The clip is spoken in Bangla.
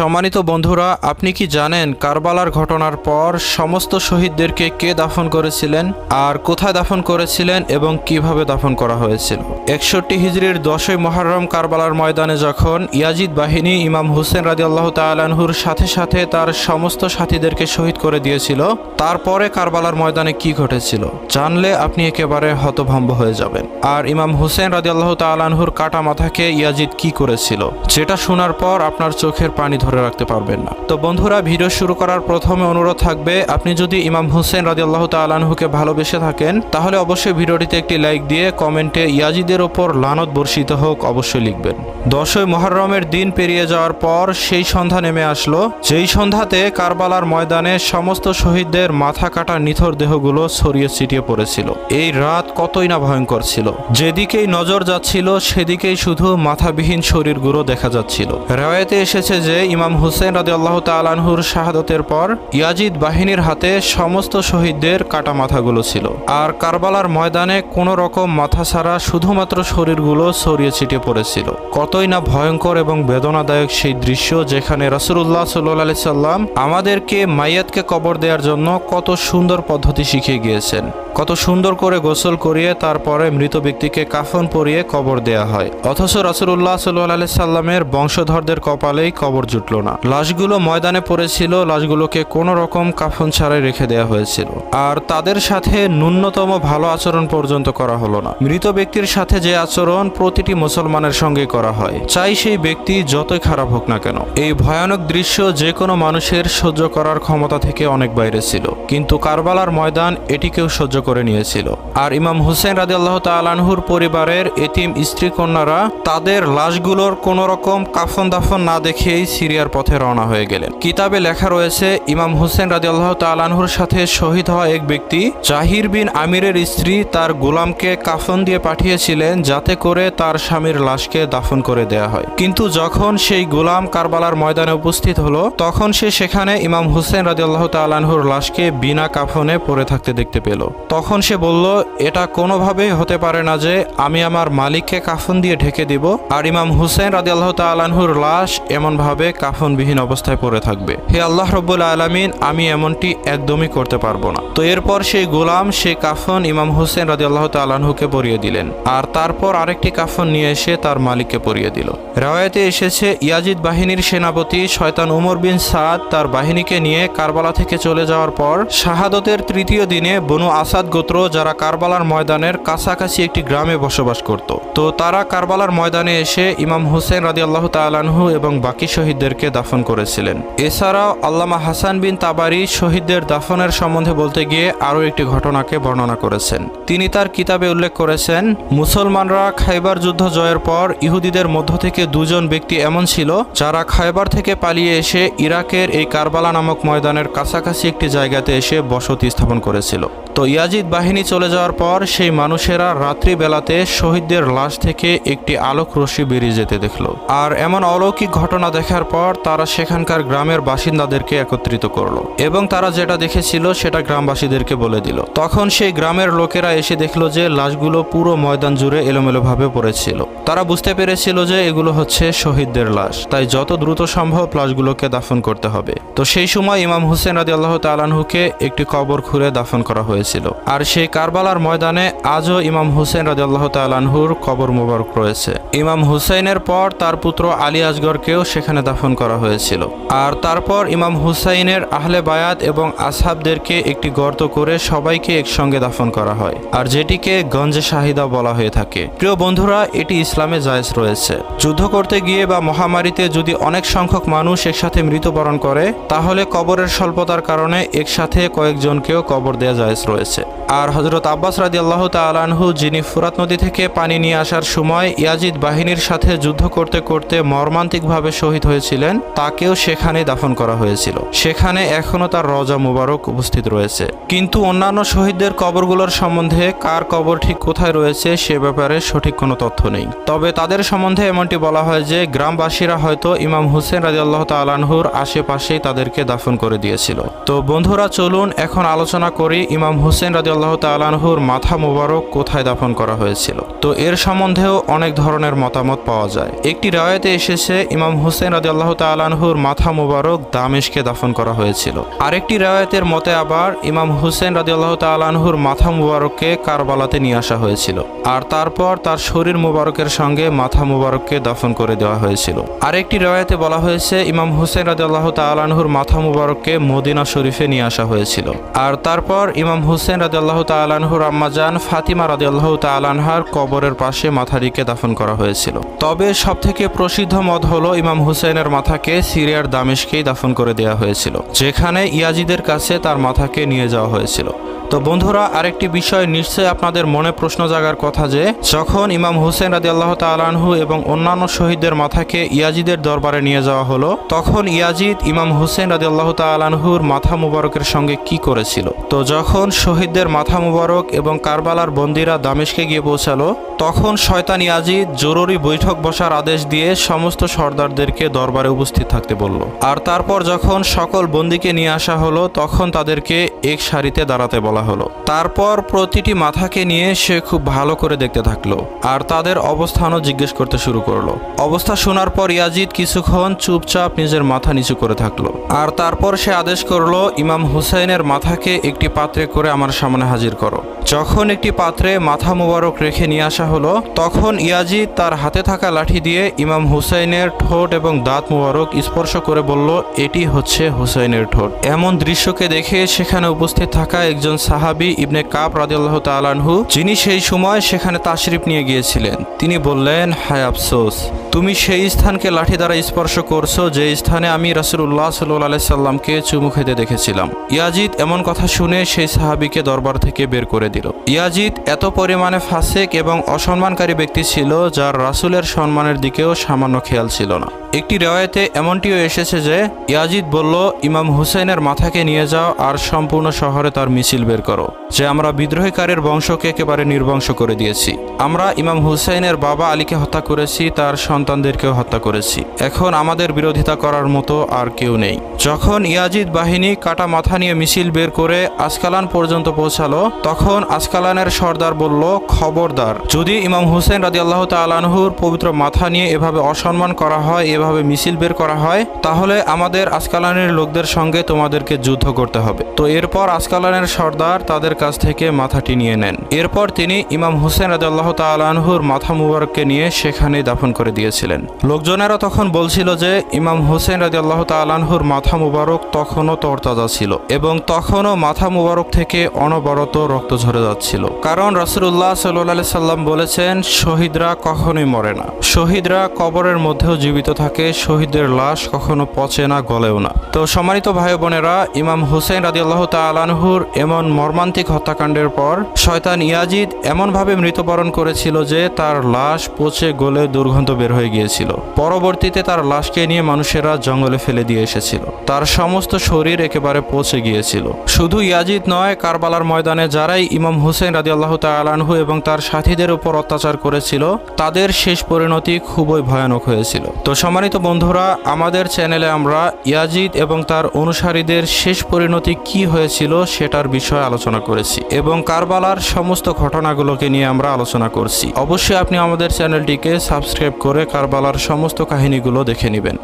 সম্মানিত বন্ধুরা, আপনি কি জানেন কারবালার ঘটনার পর সমস্ত শহীদদেরকে কে দাফন করেছিলেন আর কোথায় দাফন করেছিলেন এবং কীভাবে দাফন করা হয়েছিল? একষট্টি হিজড়ির দশই মহরম কারবালার ময়দানে যখন ইয়াজিদ বাহিনী ইমাম হুসেন রাজি আল্লাহ তালানহুর সাথে সাথে তার সমস্ত সাথীদেরকে শহীদ করে দিয়েছিল, তারপরে কারবালার ময়দানে কি ঘটেছিল জানলে আপনি একেবারে হতভম্ব হয়ে যাবেন। আর ইমাম হুসেন রাজি আল্লাহ তালানহুর কাটা মাথাকে ইয়াজিদ কি করেছিল যেটা শোনার পর আপনার চোখের পানি ধরে রাখতে পারবেন না। তো বন্ধুরা, ভিডিও শুরু করার প্রথমে অনুরোধ থাকবে, আপনি যদি ইমাম হুসেন রাজি আল্লাহ তালানহুকে ভালোবেসে থাকেন, তাহলে অবশ্যই ভিডিওটিতে একটি লাইক দিয়ে কমেন্টে ইয়াজিদের ওপর লানত বর্ষিত হোক অবশ্যই লিখবেন। দশই মহরমের দিন পেরিয়ে যাওয়ার পর সেই সন্ধ্যা নেমে আসলো। যেই সন্ধ্যাতে কারবালার ময়দানে সমস্ত শহীদদের মাথা কাটা নিথর দেহগুলো ছড়িয়ে ছিটিয়ে পড়েছিল। এই রাত কতই না ভয়ঙ্কর ছিল। যেদিকেই নজর যাচ্ছিল, সেদিকেই শুধু মাথাবিহীন শরীরগুলো দেখা যাচ্ছিল। রেওয়ায়তে এসেছে যে ইমাম হুসেন রাজি আল্লাহ তালানহুর শাহাদতের পর ইয়াজিদ বাহিনীর হাতে সমস্ত শহীদদের কাটা মাথাগুলো ছিল। আর কারবালার ময়দানে কোনো রকম মাথা ছাড়া শুধুমাত্র শরীরগুলো ছড়িয়ে ছিটিয়ে পড়েছিল। কতই না ভয়ঙ্কর এবং বেদনাদায়ক সেই দৃশ্য যেখানে রাসুল্লাহ সাল্লি সাল্লাম আমাদেরকে মাইয়াতকে কবর দেওয়ার জন্য কত সুন্দর পদ্ধতি শিখিয়ে গিয়েছেন। কত সুন্দর করে গোসল করিয়ে তারপরে মৃত ব্যক্তিকে কাফন পরিয়ে কবর দেয়া হয়। অথচ রাসুল্লাহ সাল্লাহ সাল্লামের বংশধরদের কপালেই কবর জুটল না। লাশগুলো ময়দানে পড়েছিল, লাশগুলোকে কোনো রকম কাফন ছাড়াই রেখে দেওয়া হয়েছিল। আর তাদের সাথে ন্যূনতম ভালো আচরণ পর্যন্ত করা হলো না। মৃত ব্যক্তির সাথে যে আচরণ প্রতিটি মুসলমানের সঙ্গে করা হয়, চাই সেই ব্যক্তি যতই খারাপ হোক না কেন। এই ভয়ানক দৃশ্য যে কোনো মানুষের সহ্য করার ক্ষমতা থেকে অনেক বাইরে ছিল। কিন্তু কারবালার ময়দান এটিকেও সহ্য করে নিয়েছিল। আর ইমাম হুসেন রাজি আল্লাহ তালানহুর পরিবারের এতিম স্ত্রী কন্যারা তাদের লাশগুলোর কোনো রকম কাফন দাফন না দেখেই সিরিয়ার পথে রওনা হয়ে গেলেন। কিতাবে লেখা রয়েছে, ইমাম হুসেন রাজি আল্লাহ তালানহুর সাথে শহীদ হওয়া এক ব্যক্তি, জাহির বিন আমিরের স্ত্রী তার গোলামকে কাফন দিয়ে পাঠিয়েছিলেন যাতে করে তার স্বামীর লাশকে দাফন করে দেয়া হয়। কিন্তু যখন সেই গোলাম কারবালার ময়দানে উপস্থিত হলো, তখন সে সেখানে ইমাম হুসেন রাজি আল্লাহ তালানহুর লাশকে বিনা কাফনে পড়ে থাকতে দেখতে পেল। তখন সে বলল, এটা কোনোভাবেই হতে পারে না যে আমি আমার মালিককে কাফন দিয়ে ঢেকে দিব, আর ইমাম হুসেন রাজি আল্লাহ তালানহুর লাশ এমনভাবে কাফনবিহীন অবস্থায় পড়ে থাকবে। হে আল্লাহ রব্বুল আলমিন, আমি এমনটি একদমই করতে পারব না। তো এরপর সেই গোলাম, সেই কাফন ইমাম হুসেন রাজি আল্লাহ তালানহুকে পরিয়ে দিলেন। আর তারপর আরেকটি কাফন নিয়ে এসে তার মালিককে পরিয়ে দিল। রেওয়ায়তে এসেছে, ইয়াজিদ বাহিনীর সেনাপতি শয়তান উমর বিন সাদ তার বাহিনীকে নিয়ে কারবালা থেকে চলে যাওয়ার পর শাহাদতের তৃতীয় দিনে বনু আসাদ গোত্র যারা কারবালার ময়দানের কাছাকাছি একটি গ্রামে বসবাস করত। তো তারা কারবালার ময়দানে এসে ইমাম হোসেন রাজি আল্লাহ তালানহু এবং বাকি শহীদদেরকে দাফন করেছিলেন। এছাড়াও আল্লামা হাসান বিন তাবারি শহীদদের দাফনের সম্বন্ধে বলতে গিয়ে আরও একটি ঘটনাকে বর্ণনা করেছেন। তিনি তার কিতাবে উল্লেখ করেছেন, মুসলমানরা খাইবার যুদ্ধ জয়ের পর ইহুদিদের মধ্য থেকে দুজন ব্যক্তি এমন ছিল, যারা খাইবার থেকে পালিয়ে এসে ইরাকের এই কারবালা নামক ময়দানের কাছাকাছি একটি জায়গাতে এসে বসতি স্থাপন করেছিল। তো ইয়াজিদ বাহিনী চলে যাওয়ার পর সেই মানুষেরা রাত্রিবেলাতে শহীদদের লাশ থেকে একটি আলোক রশ্মি বেরিয়ে যেতে দেখল। আর এমন অলৌকিক ঘটনা দেখার পর তারা সেখানকার গ্রামের বাসিন্দাদেরকে একত্রিত করল এবং তারা যেটা দেখেছিল সেটা গ্রামবাসীদেরকে বলে দিল। তখন সেই গ্রামের লোকেরা এসে দেখল যে লাশগুলো পুরো ময়দান জুড়ে এলোমেলোভাবে পড়েছিল। তারা বুঝতে পেরেছিল যে এগুলো হচ্ছে শহীদদের লাশ। তাই যত দ্রুত সম্ভব লাশগুলোকে দাফন করতে হবে। তো সেই সময় ইমাম হুসেন রাজি আল্লাহ তালানহুকে একটি কবর খুঁড়ে দাফন করা হয়েছিল। আর সেই কারবালার ময়দানে আজও ইমাম হুসেন রাজি আল্লাহ তালানহুর কবর মোবারক রয়েছে। ইমাম হুসাইনের পর তার পুত্র আলী আসগরকেও সেখানে দাফন করা হয়েছিল। আর তারপর ইমাম হুসাইনের আহলে বায়াত এবং আসহাবদেরকে একটি গর্ত করে সবাইকে একসঙ্গে দাফন করা হয়, আর যেটিকে গঞ্জে শাহিদা বলা হয়ে থাকে। প্রিয় বন্ধুরা, এটি ইসলামে জায়জ রয়েছে। যুদ্ধ করতে গিয়ে বা মহামারীতে যদি অনেক সংখ্যক মানুষ একসাথে মৃত্যুবরণ করে, তাহলে কবরের স্বল্পতার কারণে একসাথে কয়েকজনকেও কবর দেওয়া জায়েজ রয়েছে। আর হজরত আব্বাস রাজি আল্লাহ তালানহু যিনি ফুরাত নদী থেকে পানি নিয়ে আসার সময় ইয়াজিদ বাহিনীর সাথে যুদ্ধ করতে করতে মর্মান্তিকভাবে শহীদ হয়েছিলেন তাকেও সেখানে দাফন করা হয়েছিল। সেখানে এখনও তার রজা মুবারক উপস্থিত রয়েছে। কিন্তু অন্যান্য শহীদদের কবরগুলোর সম্বন্ধে কার কবর ঠিক কোথায় রয়েছে সে ব্যাপারে সঠিক কোনো তথ্য নেই। তবে তাদের সম্বন্ধে এমনটি বলা হয় যে, গ্রামবাসীরা হয়তো ইমাম হুসেন রাজি আল্লাহ তালানহুর আশেপাশেই তাদেরকে দাফন করে দিয়েছিল। তো বন্ধুরা, চলুন এখন আলোচনা করি ইমাম হুসেন রাজি আল্লাহ তালানহুর মাথা মোবারক কোথায় দাফন করা হয়েছিল। তো এর সম্বন্ধেও অনেক ধরনের মতামত পাওয়া যায়। একটি রায়তে এসেছে, ইমাম হুসেন রাজি আল্লাহ তালানহুর মাথা মোবারক দামেশকে দাফন করা হয়েছিল। আরেকটি রায়তের মতে আবার ইমাম হুসেন রাজি আল্লাহ তালানহুর মাথা মোবারককে কারবালাতে নিয়ে আসা হয়েছিল আর তারপর তার শরীর মোবারকের সঙ্গে মাথা মোবারককে দাফন করে দেওয়া হয়েছিল। আরেকটি রায়তে বলা হয়েছে, ইমাম হুসেন রাজি আল্লাহ তালানহুর মাথা মোবারককে মদিনা শরীফে নিয়ে আসা হয়েছিল। আর তারপর ইমাম হুসেন রাজি আল্লাহ তালানহুর আম্মাজান ফাতিমা রাজি আল্লাহ তালানহার কবরের পাশে মাথাটিকে দাফন করা হয়েছিল। তবে সবথেকে প্রসিদ্ধ মত হলো ইমাম হুসেনের মাথাকে সিরিয়ার দামেশকেই দাফন করে দেয়া হয়েছিল, যেখানে ইয়াজিদের কাছে তার মাথাকে নিয়ে যাওয়া হয়েছিল। তো বন্ধুরা, আরেকটি বিষয় নিশ্চয়ই আপনাদের মনে প্রশ্ন জাগার কথা যে, যখন ইমাম হুসেন রাজি আল্লাহ তালানহু এবং অন্যান্য শহীদদের মাথাকে ইয়াজিদের দরবারে নিয়ে যাওয়া হলো, তখন ইয়াজিদ ইমাম হুসেন রাজি আল্লাহ তালানহুর মাথা মুবারকের সঙ্গে কি করেছিল? তো যখন শহীদদের মাথা মুবারক এবং কারবালার বন্দিরা দামেশকে গিয়ে পৌঁছালো, তখন শয়তান ইয়াজিদ জরুরি বৈঠক বসার আদেশ দিয়ে সমস্ত সর্দারদেরকে দরবারে উপস্থিত থাকতে বলল। আর তারপর যখন সকল বন্দিকে নিয়ে আসা হলো, তখন তাদেরকে এক সারিতে দাঁড়াতে বলা হলো। তারপর প্রতিটি মাথাকে নিয়ে সে খুব ভালো করে দেখতে থাকল আর তাদের অবস্থানও জিজ্ঞেস করতে শুরু করল। অবস্থা শোনার পর ইয়াজিদ কিছুক্ষণ চুপচাপ নিজের মাথা নিচু করে থাকল আর তারপর সে আদেশ করল, ইমাম হুসাইনের মাথাকে একটি পাত্রে করে আমার সামনে হাজির করো। যখন একটি পাত্রে মাথা মুবারক রেখে নিয়ে আসা হলো, তখন ইয়াজিদ তার হাতে থাকা লাঠি দিয়ে ইমাম হুসাইনের ঠোঁট এবং দাঁত মুবারক স্পর্শ করে বলল, এটি হচ্ছে হুসাইনের ঠোঁট। এমন দৃশ্যকে দেখে সেখানে উপস্থিত থাকা একজন সাহাবি ইবনে কাপ রাজিয়াল্লাহ তালানহু যিনি সেই সময় সেখানে তাশরিফ নিয়ে গিয়েছিলেন। তিনি বললেন, হায় আফসোস তুমি সেই স্থানকে লাঠি দ্বারা স্পর্শ করছ, যে স্থানে আমি রাসুল্লাহ সাল্লাহ সাল্লামকে চুমু খেতে দেখেছিলাম। ইয়াজিদ এমন কথা শুনে সেই সাহাবিকে দরবার থেকে বের করে দিল। ইয়াজিদ এত পরিমাণে ফাসেক এবং অসম্মানকারী ব্যক্তি ছিল, যার রাসুলের সম্মানের দিকেও সামান্য খেয়াল ছিল না। একটি রেওয়ায়তে এমনটিও এসেছে যে, ইয়াজিদ বলল, ইমাম হুসেনের মাথাকে নিয়ে যাও আর সম্পূর্ণ শহরে তার মিছিল বের করো, যে আমরা বিদ্রোহীকারের বংশকে একেবারে নির্বংশ করে দিয়েছি। আমরা ইমাম হুসাইনের বাবা আলীকে হত্যা করেছি, তার সন্তানদেরকেও হত্যা করেছি। এখন আমাদের বিরোধিতা করার মতো আর কেউ নেই। যখন ইয়াজিদ বাহিনী কাটা মাথা নিয়ে মিছিল বের করে আসকালান পর্যন্ত পৌঁছালো, তখন আসকালানের সর্দার বলল, খবরদার, যদি ইমাম হুসেন রাজি আল্লাহ তালানহুর পবিত্র মাথা নিয়ে এভাবে অসম্মান করা হয়, এভাবে মিছিল বের করা হয়, তাহলে আমাদের আসকালানের লোকদের সঙ্গে তোমাদেরকে যুদ্ধ করতে হবে। তো এরপর আসকালানের সর্দার তাদের কাছ থেকে মাথাটি নিয়ে নেন। এরপর তিনি ইমাম হুসেন রাজি আল্লাহ তালানহুর মাথা মুবারককে নিয়ে সেখানে দাফন করে দিয়েছিলেন লোকজনেরা তখন বলছিল যে, ইমাম হুসেন রাজি আল্লাহ তালানহুর মাথা মুবারক তখনও তরতাজা ছিল এবং তখনও মাথা মুবারক থেকে অনবরত রক্ত ঝরে যাচ্ছিল। কারণ রাসুল্লাহ সাল্লাহ সাল্লাম বলেছেন, শহীদরা কখনোই মরে না। শহীদরা কবরের মধ্যেও জীবিত থাকে, শহীদদের লাশ কখনো পচে না, গলেও না। তো সম্মানিত ভাই বোনেরা, ইমাম হুসেন রাজি আল্লাহ তালানহুর এমন মর্মান্তিক হত্যাকাণ্ডের পর শয়তান ইয়াজিদ এমনভাবে মৃত্যুবরণ করেছিল যে, তার লাশ পচে, গলে দুর্গন্ধ বের হয়ে গিয়েছিল। পরবর্তীতে তার লাশকে নিয়ে মানুষেরা জঙ্গলে ফেলে দিয়ে এসেছিল। তার সমস্ত শরীর একেবারে পচে গিয়েছিল। শুধু ইয়াজিদ নয়, কারবালার ময়দানে যারাই ইমাম হুসেন রাজি আল্লাহ তালানহু এবং তার সাথীদের উপর অত্যাচার করেছিল, তাদের শেষ পরিণতি খুবই ভয়ানক হয়েছিল। তো সম্মানিত বন্ধুরা, আমাদের চ্যানেলে আমরা ইয়াজিদ এবং তার অনুসারীদের শেষ পরিণতি কি হয়েছিল সেটার বিষয়ে আলোচনা করেছি এবং কারবালার সমস্ত ঘটনাগুলোকে নিয়ে আমরা আলোচনা করছি। অবশ্যই আপনি আমাদের চ্যানেলটিকে সাবস্ক্রাইব করে কারবালার সমস্ত কাহিনীগুলো দেখে নেবেন।